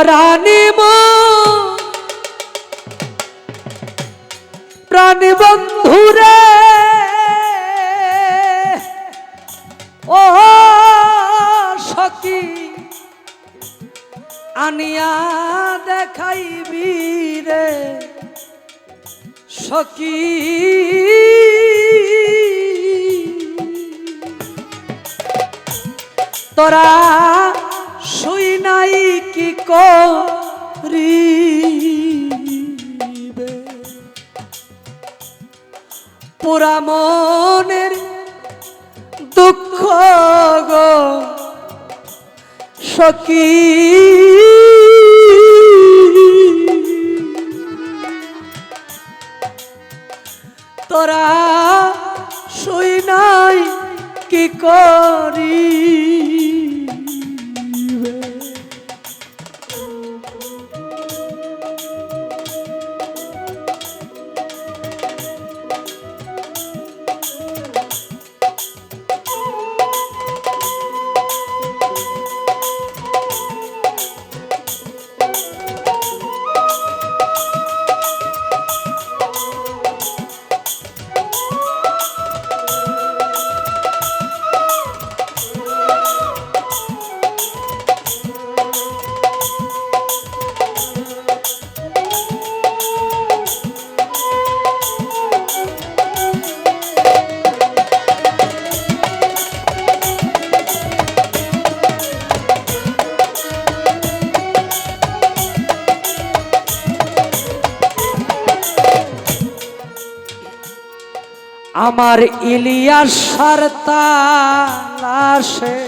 পরাণিম প্রাণী বন্ধুরে। ও সখী আনিয়া দেখাইবি রে। সখী তোরা কি করিবে? পুরা মনের দুঃখ গো সখী আমার ইলিয়াস তালাশে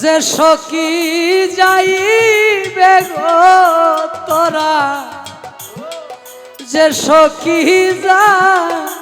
যে সখী যাইবে গো তোরা যে সখী যাইবে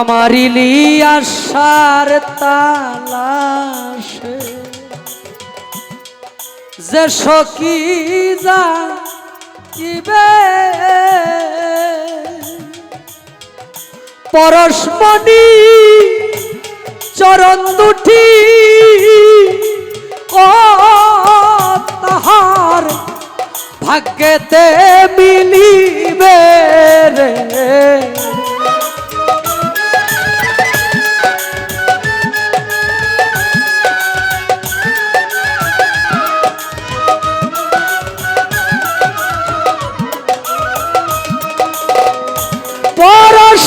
আমার ইলিয়াসার তালাশে। যে যা কিবে পরশমণি চরণ দুটি ও তাহার ভাগ্যেতে মিলিবে রে।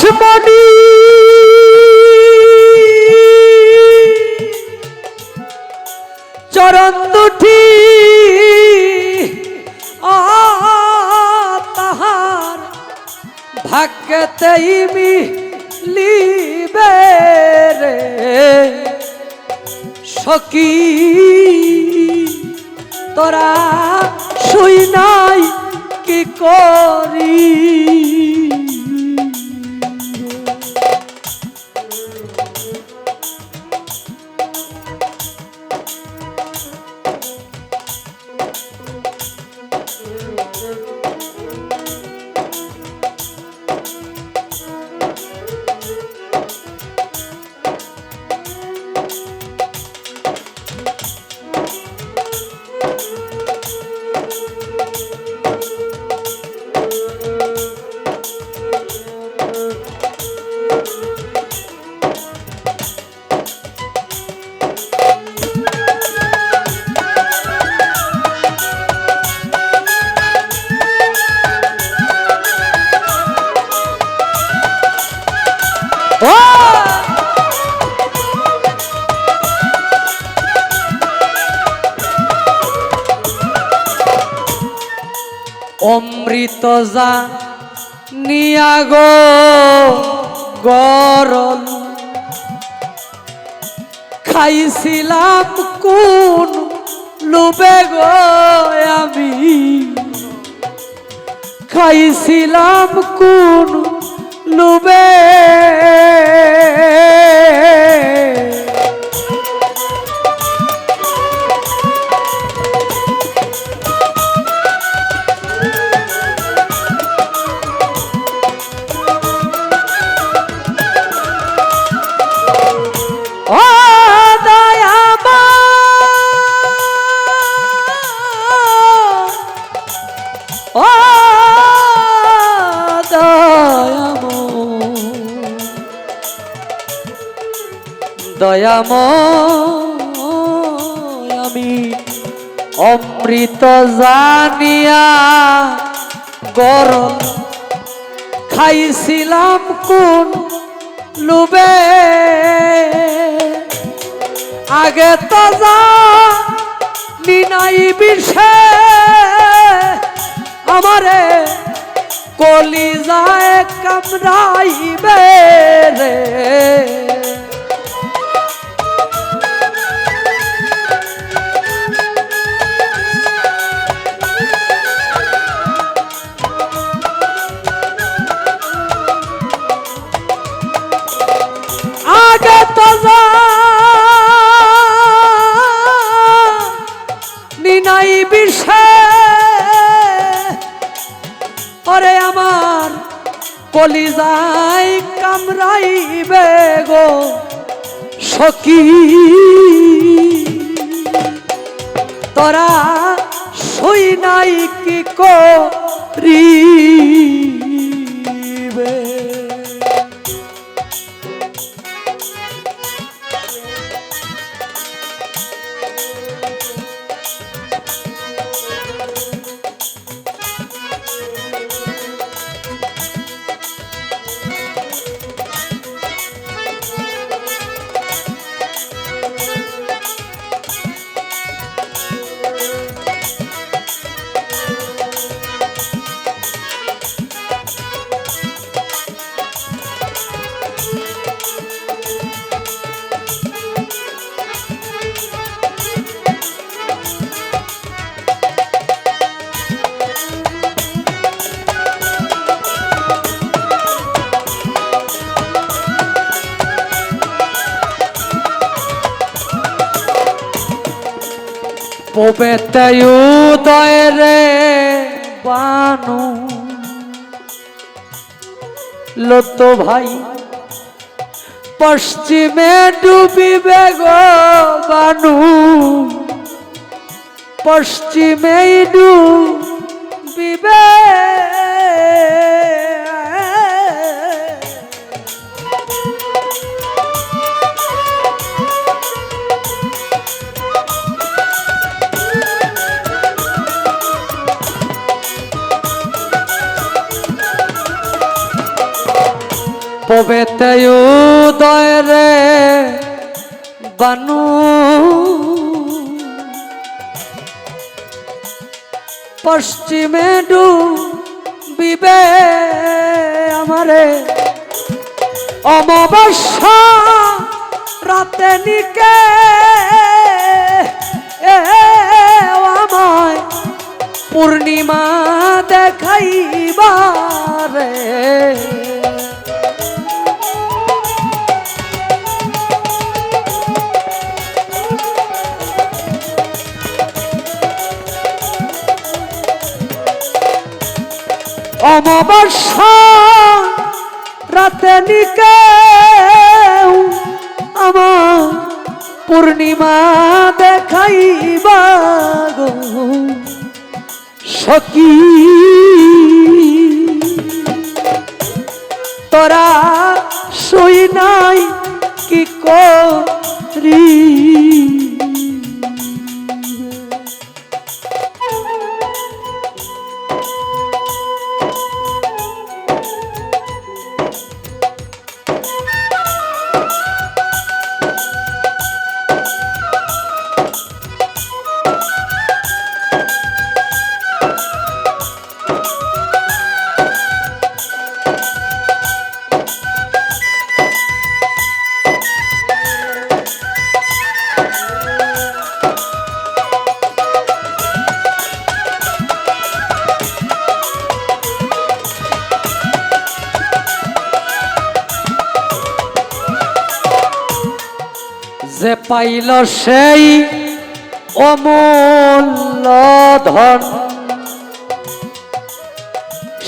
পরশমণি চরণ দুটি তাহার ভাগ্যতেই মিলিবে রে। সখী তোরা শুই নাই কি করি? অমৃত যা নিয়া গো গরল খাইছিলাম কোন লুবে গো আমি। খাইছিলাম কোন লুবে দয়াম আমি অমৃত জানিয়া গরম খাইছিলাম কোন লুবে আগে তো যা নিনাই বিষে। কলি যায় কামড়াইবে রে। আগে তো নিনাই কলিজাই কামড়াইবে গো সখী। তোরা সই নাই কি করিবে পবেতে বানু। লত ভাই পশ্চিমে ডুবিবে গো বানু। পশ্চিমে ডুবিবে পবেতে উদয় রে বানু। পশ্চিমে ডুবিবে আমারে। অমাবস্যা রাতে নিকে আমায় পূর্ণিমা দেখাইবারে। অমাবস্যা রাতে নিকে আমার পূর্ণিমা দেখাইবা গো। সখী তোরা সই নাই কি করি পাইল সেই অমূল্য ধন।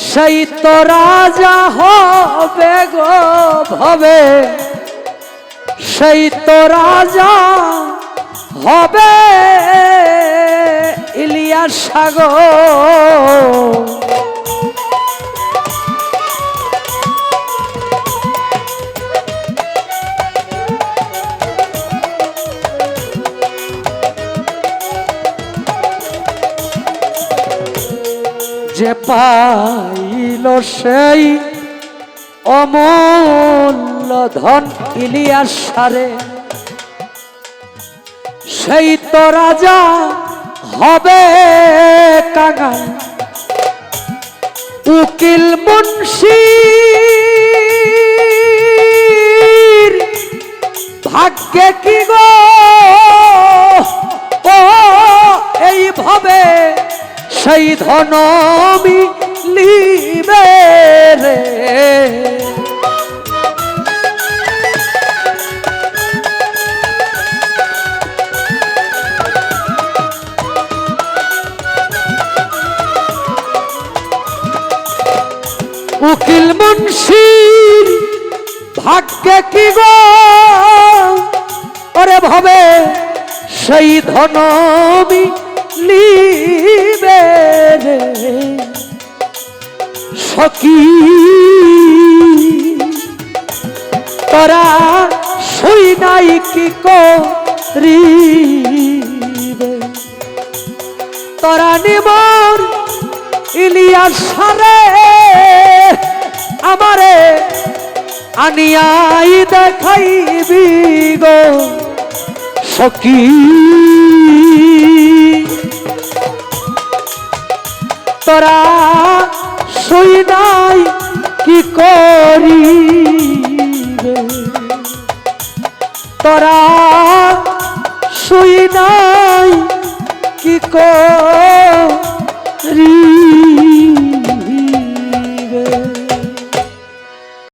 সেই তো রাজা হবে গো ভবে। সেই তো রাজা হবে ইলিয়াস সাগর। পাইল সেই অমূল্য ধন ইলিয়াস সারে। সেই তো রাজা হবে কাঙাল। উকিল মুন্সি ভাগ্যে কি গো? ও, এইভাবে সেই ধনমি লিবে রে। উকিল মুন্সির ভাগ্যে কি গো? ওরে ভাবে সেই ধনমি লিবে সখী। তোরা শুই নাই কি করিবে? তোরা নিমর ইলিয়াস সারে আমারে আনিয়াই দেখাইবি গো সখী।